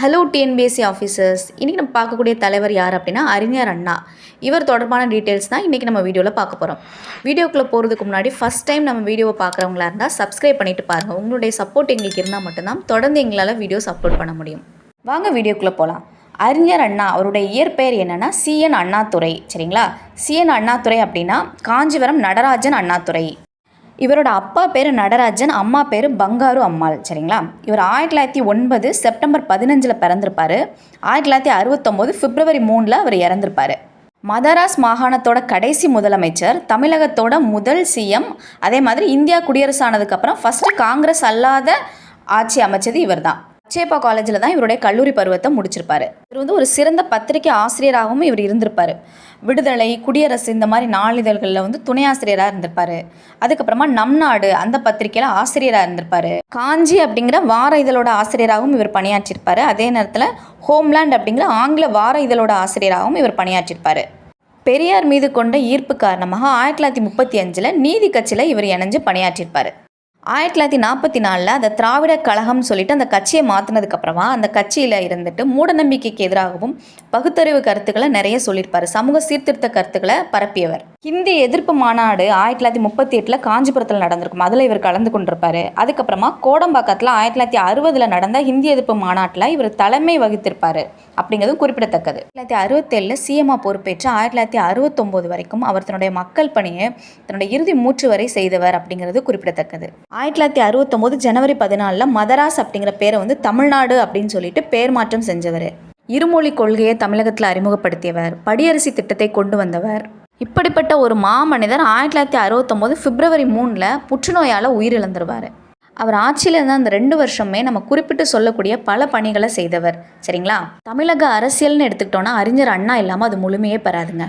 Hello TNPSC officers இன்றைக்கி நம்ம பார்க்கக்கூடிய தலைவர் யார் அப்படின்னா அறிஞர் அண்ணா. இவர் தொடர்பான டீட்டெயில்ஸ் தான் இன்றைக்கி நம்ம வீடியோவில் பார்க்க போகிறோம் வீடியோக்குள்ளே போகிறதுக்கு முன்னாடி ஃபஸ்ட் டைம் நம்ம வீடியோவை பார்க்குறவங்களா இருந்தால் சப்ஸ்கிரைப் பண்ணிட்டு பாருங்கள் உங்களுடைய சப்போர்ட் எங்களுக்கு இருந்தால் மட்டும்தான் தொடர்ந்து எங்களால் வீடியோஸ் அப்லோட் பண்ண முடியும். வாங்க வீடியோக்குள்ளே போகலாம் அறிஞர் அண்ணா அவருடைய இயற்பெயர் என்னென்னா சிஎன் அண்ணாதுரை. சரிங்களா? சிஎன் அண்ணாதுரை அப்படின்னா காஞ்சிபுரம் நடராஜன் அண்ணாதுரை. இவரோட அப்பா பேர் நடராஜன் அம்மா பேர் பங்காரு அம்மாள் சரிங்களா? இவர் ஆயிரத்தி தொள்ளாயிரத்தி ஒன்பது செப்டம்பர் பதினஞ்சில் பிறந்திருப்பார். ஆயிரத்தி தொள்ளாயிரத்தி அறுபத்தொம்போது பிப்ரவரி மூணில் அவர் இறந்திருப்பார். மதராஸ் மாகாணத்தோட கடைசி முதலமைச்சர் தமிழகத்தோட முதல் சிஎம் அதே மாதிரி இந்தியா குடியரசு ஆனதுக்கப்புறம் ஃபஸ்ட்டு காங்கிரஸ் அல்லாத ஆட்சி அமைச்சது இவர் தான் சேப்பா காலேஜில் தான் இவருடைய கல்லூரி பருவத்தை முடிச்சிருப்பாரு. இவர் வந்து ஒரு சிறந்த பத்திரிகை ஆசிரியராகவும் இவர் இருந்திருப்பார். விடுதலை குடியரசு இந்த மாதிரி நாளிதழ்களில் வந்து துணை ஆசிரியராக இருந்திருப்பார். அதுக்கப்புறமா நம் நாடு அந்த பத்திரிகையில் ஆசிரியராக இருந்திருப்பார். காஞ்சி அப்படிங்கிற வார இதழோட ஆசிரியராகவும் இவர் பணியாற்றிருப்பார். அதே நேரத்தில் ஹோம்லேண்ட் அப்படிங்கிற ஆங்கில வார இதழோட ஆசிரியராகவும் இவர் பணியாற்றியிருப்பார் பெரியார் மீது கொண்ட ஈர்ப்பு காரணமாக ஆயிரத்தி தொள்ளாயிரத்தி முப்பத்தி அஞ்சில் நீதி கட்சியில் இவர் இணைஞ்சு பணியாற்றியிருப்பார் ஆயிரத்தி தொள்ளாயிரத்தி நாற்பத்தி நாலில் அந்த திராவிட கழகம்னு சொல்லிட்டு அந்த கட்சியை மாற்றினதுக்கப்புறமா அந்த கட்சியில் இருந்துட்டு மூடநம்பிக்கைக்கு எதிராகவும் பகுத்தறிவு கருத்துக்களை நிறைய சொல்லியிருப்பார். சமூக சீர்திருத்த கருத்துக்களை பரப்பியவர். ஹிந்தி எதிர்ப்பு மாநாடு ஆயிரத்தி தொள்ளாயிரத்தி முப்பத்தி எட்டில் காஞ்சிபுரத்தில் நடந்திருக்கும். அதில் இவர் கலந்து கொண்டிருப்பார். அதுக்கப்புறமா கோடம்பாக்கத்தில் ஆயிரத்தி தொள்ளாயிரத்தி அறுபதில் நடந்த ஹிந்தி எதிர்ப்பு மாநாட்டில் இவர் தலைமை வகித்திருப்பார் அப்படிங்கிறதும் குறிப்பிடத்தக்கது. ஆயிரத்தி தொள்ளாயிரத்தி அறுபத்தேழில் சிஎம்ஆ பொறுப்பேற்று ஆயிரத்தி தொள்ளாயிரத்தி அறுபத்தொம்போது வரைக்கும் அவர் தன்னுடைய மக்கள் பணியை தன்னுடைய இறுதி மூச்சு வரை செய்தவர் அப்படிங்கிறது குறிப்பிடத்தக்கது. ஆயிரத்தி தொள்ளாயிரத்தி அறுபத்தொம்போது ஜனவரி பதினாலில் மதராஸ் அப்படிங்கிற பேரை வந்து தமிழ்நாடு அப்படின்னு சொல்லிட்டு பேர் மாற்றம் செஞ்சவர். இருமொழி கொள்கையை தமிழகத்தில் அறிமுகப்படுத்தியவர். படியரசி திட்டத்தை கொண்டு வந்தவர். இப்படிப்பட்ட ஒரு மாமனிதர் ஆயிரத்தி தொள்ளாயிரத்தி அறுபத்தொம்போது பிப்ரவரி மூணில் புற்றுநோயால் உயிரிழந்துருவார். அவர் ஆட்சியில் இருந்த அந்த ரெண்டு வருஷமே நம்ம குறிப்பிட்டு சொல்லக்கூடிய பல பணிகளை செய்தவர். சரிங்களா? தமிழக அரசியல்னு எடுத்துக்கிட்டோன்னா அறிஞர் அண்ணா இல்லாமல் அது முழுமையே பெறாதுங்க.